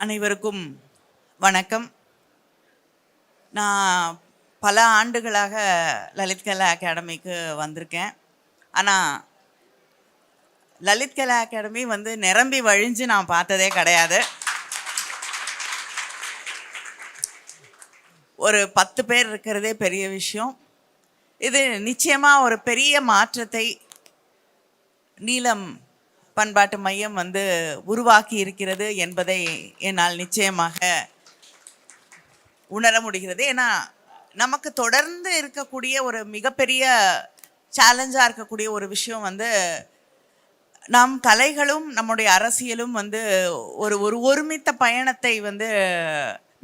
அனைவருக்கும் வணக்கம். நான் பல ஆண்டுகளாக லலித் கலா அகாடமிக்கு வந்திருக்கேன். ஆனால் லலித் கலா அகாடமி வந்து நிரம்பி வழிஞ்சு நான் பார்த்ததே கிடையாது. ஒரு பத்து பேர் இருக்கிறதே பெரிய விஷயம். இது நிச்சயமாக ஒரு பெரிய மாற்றத்தை நீலம் பண்பாட்டு மையம் வந்து உருவாக்கி இருக்கிறது என்பதை என்னால் நிச்சயமாக உணர முடிகிறது. ஏன்னா நமக்கு தொடர்ந்து இருக்கக்கூடிய ஒரு மிகப்பெரிய சேலஞ்சாக இருக்கக்கூடிய ஒரு விஷயம் வந்து நம் கலைகளும் நம்முடைய அரசியலும் வந்து ஒரு ஒரு ஒருமித்த பயணத்தை வந்து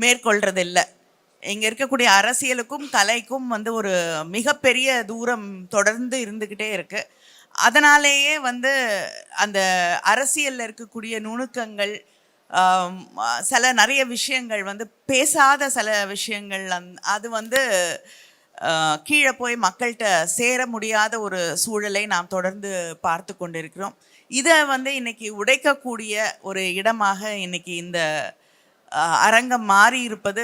மேற்கொள்றதில்லை. இங்கே இருக்கக்கூடிய அரசியலுக்கும் கலைக்கும் வந்து ஒரு மிகப்பெரிய தூரம் தொடர்ந்து இருந்துக்கிட்டே இருக்குது அதனாலேயே வந்து அந்த அரசியலில் இருக்கக்கூடிய நுணுக்கங்கள் சில நிறைய விஷயங்கள் வந்து பேசாத சில விஷயங்கள் அந் அது வந்து கீழே போய் மக்கள்கிட்ட சேர முடியாத ஒரு சூழலை நாம் தொடர்ந்து பார்த்து கொண்டிருக்கிறோம். இதை வந்து இன்னைக்கு உடைக்கக்கூடிய ஒரு இடமாக இன்னைக்கு இந்த அரங்கம் மாறி இருப்பது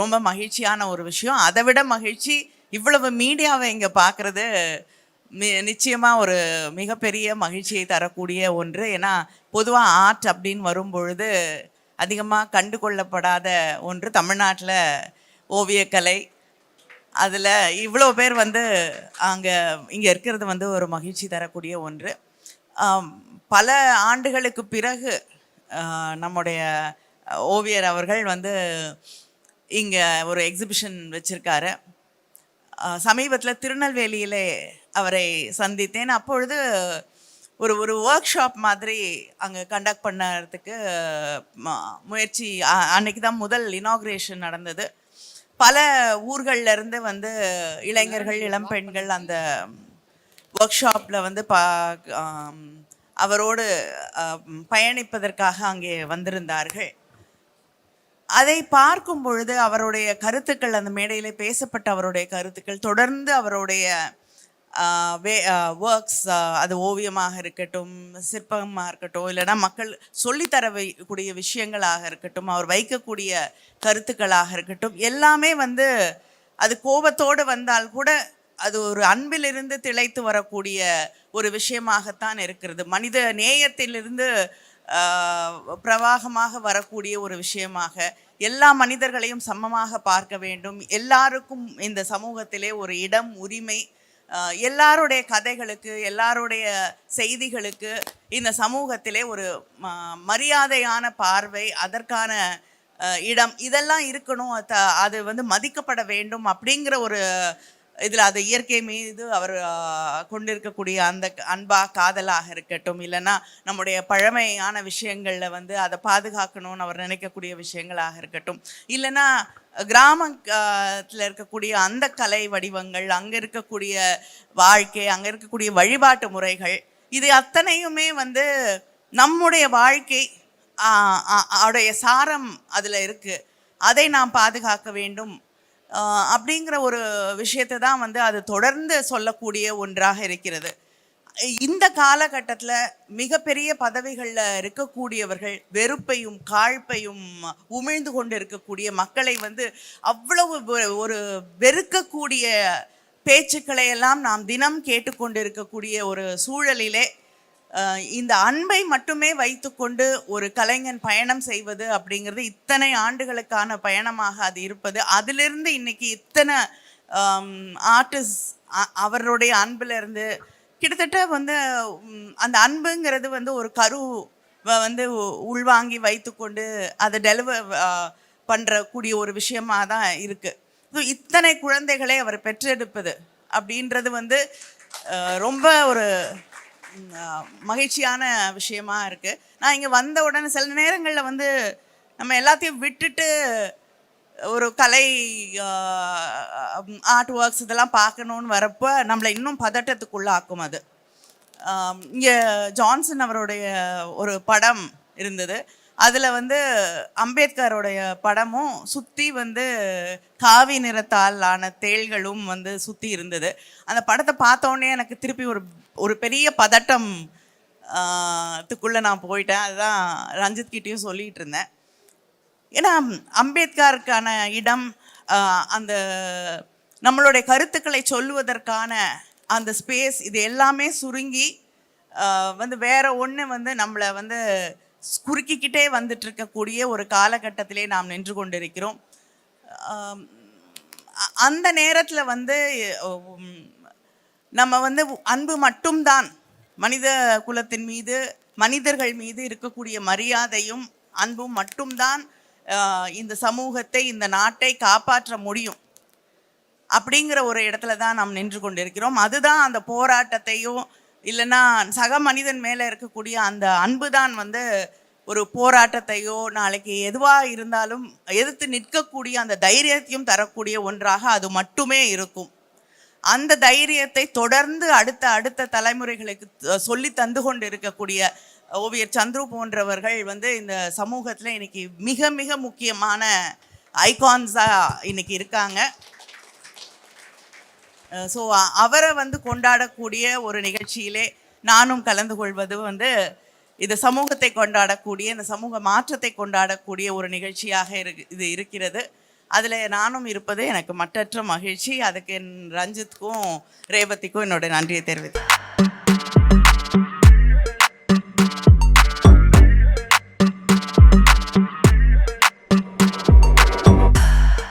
ரொம்ப மகிழ்ச்சியான ஒரு விஷயம். அதை விட மகிழ்ச்சி இவ்வளவு மீடியாவை இங்கே பார்க்குறது நிச்சயமாக ஒரு மிகப்பெரிய மகிழ்ச்சியை தரக்கூடிய ஒன்று. ஏன்னா பொதுவாக ஆர்ட் அப்படின்னு வரும்பொழுது அதிகமாக கண்டு கொள்ளப்படாத ஒன்று தமிழ்நாட்டில் ஓவியக்கலை. அதில் இவ்வளோ பேர் வந்து அங்கே இங்கே இருக்கிறது வந்து ஒரு மகிழ்ச்சி தரக்கூடிய ஒன்று. பல ஆண்டுகளுக்கு பிறகு நம்முடைய ஓவியர் அவர்கள் வந்து இங்கே ஒரு எக்ஸிபிஷன் வச்சுருக்காரு. சமீபத்தில் திருநெல்வேலியிலே அவரை சந்தித்தேன். அப்பொழுது ஒரு ஒரு ஒர்க் ஷாப் மாதிரி அங்கே கண்டக்ட் பண்ணறதுக்கு ம- முயற்சி அன்னைக்கு தான் முதல் இனாக்ரேஷன் நடந்தது. பல ஊர்கள்ல இருந்து வந்து இளைஞர்கள் இளம்பெண்கள் அந்த ஒர்க் ஷாப்பில் வந்து பா அவரோடு பயணிப்பதற்காக அங்கே வந்திருந்தார்கள். அதை பார்க்கும் பொழுது அவருடைய கருத்துக்கள் அந்த மேடையில் பேசப்பட்ட அவருடைய கருத்துக்கள் தொடர்ந்து அவருடைய வே ஒர்க்ஸ் அது ஓவியமாக இருக்கட்டும் சிற்பமாக இருக்கட்டும் இல்லைன்னா மக்கள் சொல்லித்தர கூடிய விஷயங்களாக இருக்கட்டும் அவர் வைக்கக்கூடிய கருத்துக்களாக இருக்கட்டும் எல்லாமே வந்து அது கோபத்தோடு வந்தால் கூட அது ஒரு அன்பிலிருந்து திளைத்து வரக்கூடிய ஒரு விஷயமாகத்தான் இருக்கிறது. மனித நேயத்திலிருந்து பிரவாகமாக வரக்கூடிய ஒரு விஷயமாக எல்லா மனிதர்களையும் சமமாக பார்க்க வேண்டும். எல்லாருக்கும் இந்த சமூகத்திலே ஒரு இடம் உரிமை எல்லாருடைய கதைகளுக்கு எல்லாருடைய செய்திகளுக்கு இந்த சமூகத்திலே ஒரு ம- மரியாதையான பார்வை அதற்கான இடம் இதெல்லாம் இருக்கணும். அது வந்து மதிக்கப்பட வேண்டும் அப்படிங்கிற ஒரு இதில் அந்த இயற்கை மீது அவர் கொண்டிருக்கக்கூடிய அந்த அன்பா காதலாக இருக்கட்டும் இல்லைன்னா நம்முடைய பழமையான விஷயங்களில் வந்து அதை பாதுகாக்கணும்னு அவர் நினைக்கக்கூடிய விஷயங்களாக இருக்கட்டும். இல்லைன்னா கிராமத்தில் இருக்கக்கூடிய அந்த கலை வடிவங்கள் அங்கே இருக்கக்கூடிய வாழ்க்கை அங்கே இருக்கக்கூடிய வழிபாட்டு முறைகள் இது அத்தனையுமே வந்து நம்முடைய வாழ்க்கை ஆஹ் அவருடைய சாரம் அதில் இருக்குது அதை நாம் பாதுகாக்க வேண்டும். அப்படிங்கிற ஒரு விஷயத்தை தான் வந்து அது தொடர்ந்து சொல்லக்கூடிய ஒன்றாக இருக்கிறது. இந்த காலகட்டத்தில் மிகப்பெரிய பதவிகளில் இருக்கக்கூடியவர்கள் வெறுப்பையும் காழ்ப்பையும் உமிழ்ந்து கொண்டு இருக்கக்கூடிய மக்களை வந்து அவ்வளவு வெ- ஒரு வெறுக்கக்கூடிய பேச்சுக்களை எல்லாம் நாம் தினம் கேட்டுக்கொண்டு இருக்கக்கூடிய ஒரு சூழலிலே இந்த அன்பை மட்டுமே வைத்துக்கொண்டு ஒரு கலைஞன் பயணம் செய்வது அப்படிங்கிறது இத்தனை ஆண்டுகளுக்கான பயணமாக அது இருப்பது. அதிலிருந்து இன்னைக்கு இத்தனை ஆர்டிஸ்ட் அவருடைய அன்பிலிருந்து கிட்டத்தட்ட வந்து அந்த அன்புங்கிறது வந்து ஒரு கரு வந்து உள்வாங்கி வைத்துக்கொண்டு அதை டெலிவர் பண்ணுறக்கூடிய ஒரு விஷயமா தான் இருக்குது ஸோ இத்தனை குழந்தைகளை அவர் பெற்றெடுப்பது அப்படின்றது வந்து ரொம்ப ஒரு மகிழ்ச்சியான விஷயமா இருக்குது நான் இங்கே வந்த உடனே சில நேரங்களில் வந்து நம்ம எல்லாத்தையும் விட்டுட்டு ஒரு கலை ஆர்ட் ஒர்க்ஸ் இதெல்லாம் பார்க்கணுன்னு வரப்போ நம்மளை இன்னும் பதட்டத்துக்குள்ளாக்கும் அது. இங்கே ஜான்சன் அவருடைய ஒரு படம் இருந்தது. அதில் வந்து அம்பேத்கருடைய படமும் சுற்றி வந்து காவி நிறத்தால் ஆன தேள்களும் வந்து சுற்றி இருந்தது. அந்த படத்தை பார்த்தோன்னே எனக்கு திருப்பி ஒரு ஒரு பெரிய பதட்டம் த்துக்குள்ளே நான் போயிட்டேன். அதுதான் ரஞ்சித் கிட்டேயும் சொல்லிகிட்டு இருந்தேன் ஏன்னா அம்பேத்கருக்கான இடம் அந்த நம்மளுடைய கருத்துக்களை சொல்லுவதற்கான அந்த ஸ்பேஸ் இது எல்லாமே சுருங்கி வந்து வேற ஒன்று வந்து நம்மளை வந்து குறுக்கிக்கிட்டே வந்துட்டு இருக்கக்கூடிய ஒரு காலகட்டத்திலே நாம் நின்று கொண்டிருக்கிறோம். அந்த நேரத்தில் வந்து நம்ம வந்து அன்பு மட்டும்தான். மனித குலத்தின் மீது மனிதர்கள் மீது இருக்கக்கூடிய மரியாதையும் அன்பும் மட்டும்தான் இந்த சமூகத்தை இந்த நாட்டை காப்பாற்ற முடியும். அப்படிங்கிற ஒரு இடத்துல தான் நாம் நின்று கொண்டிருக்கிறோம். அதுதான் அந்த போராட்டத்தையும் இல்லைன்னா சக மனிதன் மேலே இருக்கக்கூடிய அந்த அன்பு தான் வந்து ஒரு போராட்டத்தையோ நாளைக்கு எதுவாக இருந்தாலும் எதிர்த்து நிற்கக்கூடிய அந்த தைரியத்தையும் தரக்கூடிய ஒன்றாக அது மட்டுமே இருக்கும். அந்த தைரியத்தை தொடர்ந்து அடுத்த அடுத்த தலைமுறைகளுக்கு சொல்லி தந்து கொண்டு இருக்கக்கூடிய ஓவியர் சந்துரு போன்றவர்கள் வந்து இந்த சமூகத்தில் இன்னைக்கு மிக மிக முக்கியமான ஐகான்ஸாக இன்னைக்கு இருக்காங்க. ஸோ அவரை வந்து கொண்டாடக்கூடிய ஒரு நிகழ்ச்சியிலே நானும் கலந்து கொள்வது வந்து இது சமூகத்தை கொண்டாடக்கூடிய இந்த சமூக மாற்றத்தை கொண்டாடக்கூடிய ஒரு நிகழ்ச்சியாக இரு இது இருக்கிறது. அதில் நானும் இருப்பது எனக்கு மட்டற்ற மகிழ்ச்சி. அதுக்கு என் ரஞ்சித்துக்கும் ரேவதிக்கும் என்னோட நன்றியை தெரிவித்தேன்